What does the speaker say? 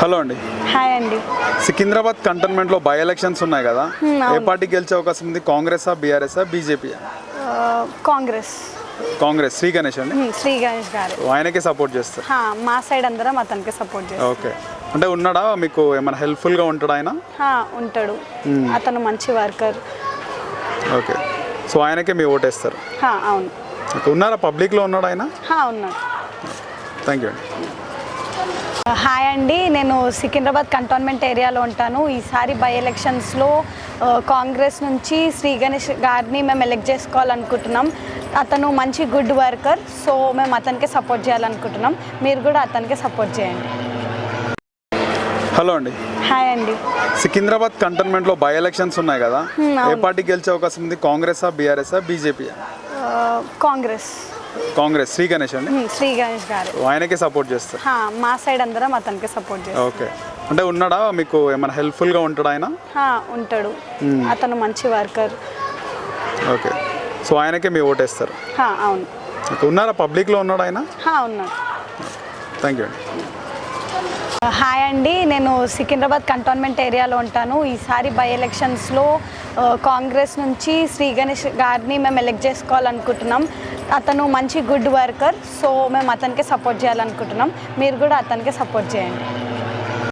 Hello అండి. Hi అండి. Secunderabad కంటోన్మెంట్లో by elections ఉన్నాయి కదా? ఏ. పార్టీ గెలిచే అవకాశం ఉంది? కాంగ్రెస్ బీఆర్ఎస్ బీజేపీ ఆ, కాంగ్రెస్. కాంగ్రెస్. శ్రీ గణేష్ అండి? శ్రీ గణేష్ గారు. ఆయనకే సపోర్ట్ చేస్తారు? హా, మా సైడ్ అందరం అతనికి సపోర్ట్ చేస్తాం. ఓకే. అంటే ఉన్నాడా? మీకు ఏమైనా హెల్ప్ఫుల్గా ఉంటాడా ఆయన? హా, ఉంటాడు. అతను మంచి వర్కర్. ఓకే. సో ఆయనకే మీ ఓటేస్తారు? హా, అవును. ఉన్నారా? పబ్లిక్లో ఉన్నాడా ఆయన? హా, ఉన్నాడు. థ్యాంక్ యూ అండి. హాయ్ అండి. నేను సికింద్రాబాద్ కంటోన్మెంట్ ఏరియాలో ఉంటాను. ఈసారి బై ఎలక్షన్స్లో కాంగ్రెస్ నుంచి శ్రీ గణేష్ గారిని మేము ఎలెక్ట్ చేసుకోవాలనుకుంటున్నాం. అతను మంచి గుడ్ వర్కర్ సో మేము అతనికే సపోర్ట్ చేయాలనుకుంటున్నాం. మీరు కూడా అతనికే సపోర్ట్ చేయండి. హలో అండి. హాయ్ అండి. సికింద్రాబాద్ కంటోన్మెంట్లో బై ఎలక్షన్స్ ఉన్నాయి కదా? ఏ. పార్టీ గెలిచే అవకాశం ఉంది? Congress BRS BJP Congress. Congress Shri Ganesh అండి? శ్రీ గణేష్ గారు. ఆయనకే సపోర్ట్ చేస్తారు? మా సైడ్ అందరం అతనికి సపోర్ట్ చేస్తాం. ఓకే. అంటే ఉన్నాడా? మీకు ఏమైనా హెల్ప్ఫుల్గా ఉంటాడా ఆయన? ఉంటాడు. అతను మంచి వర్కర్. ఓకే. సో ఆయనకే మీ ఓటేస్తారు? అవును. ఉన్నారా? పబ్లిక్లో ఉన్నాడా ఆయన? ఉన్నాడు. థ్యాంక్ యూ అండి. హాయ్ అండి. నేను సికింద్రాబాద్ కంటోన్మెంట్ ఏరియాలో ఉంటాను. ఈసారి బై ఎలక్షన్స్లో కాంగ్రెస్ నుంచి శ్రీ గణేష్ గారిని మేము ఎలెక్ట్ చేసుకోవాలనుకుంటున్నాం. అతను మంచి గుడ్ వర్కర్ సో మేము అతనికే సపోర్ట్ చేయాలనుకుంటున్నాం. మీరు కూడా అతనికే సపోర్ట్ చేయండి.